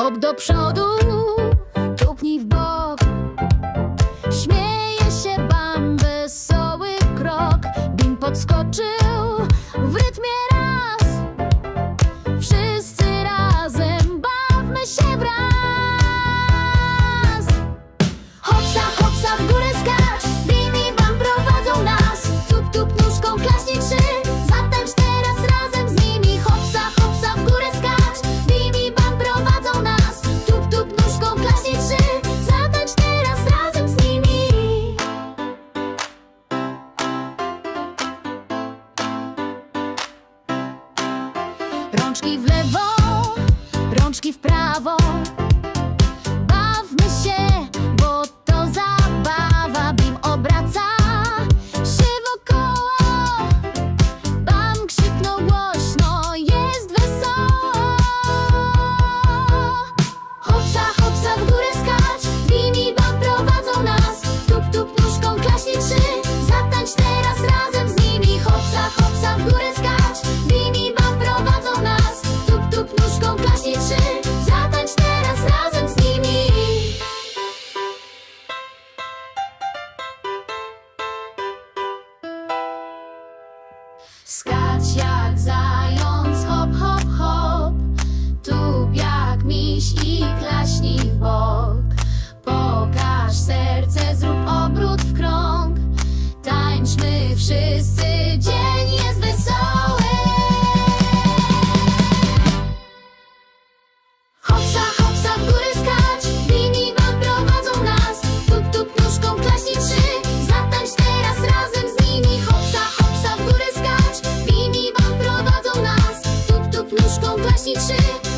Hop do przodu. Rączki w lewo, rączki w prawo. skakać jak zając hop hop hop. Tu jak miś i klaśnij w bok. Pokaż serce, zrób obrót w krąg. Tańczmy wszyscy skąd właśnie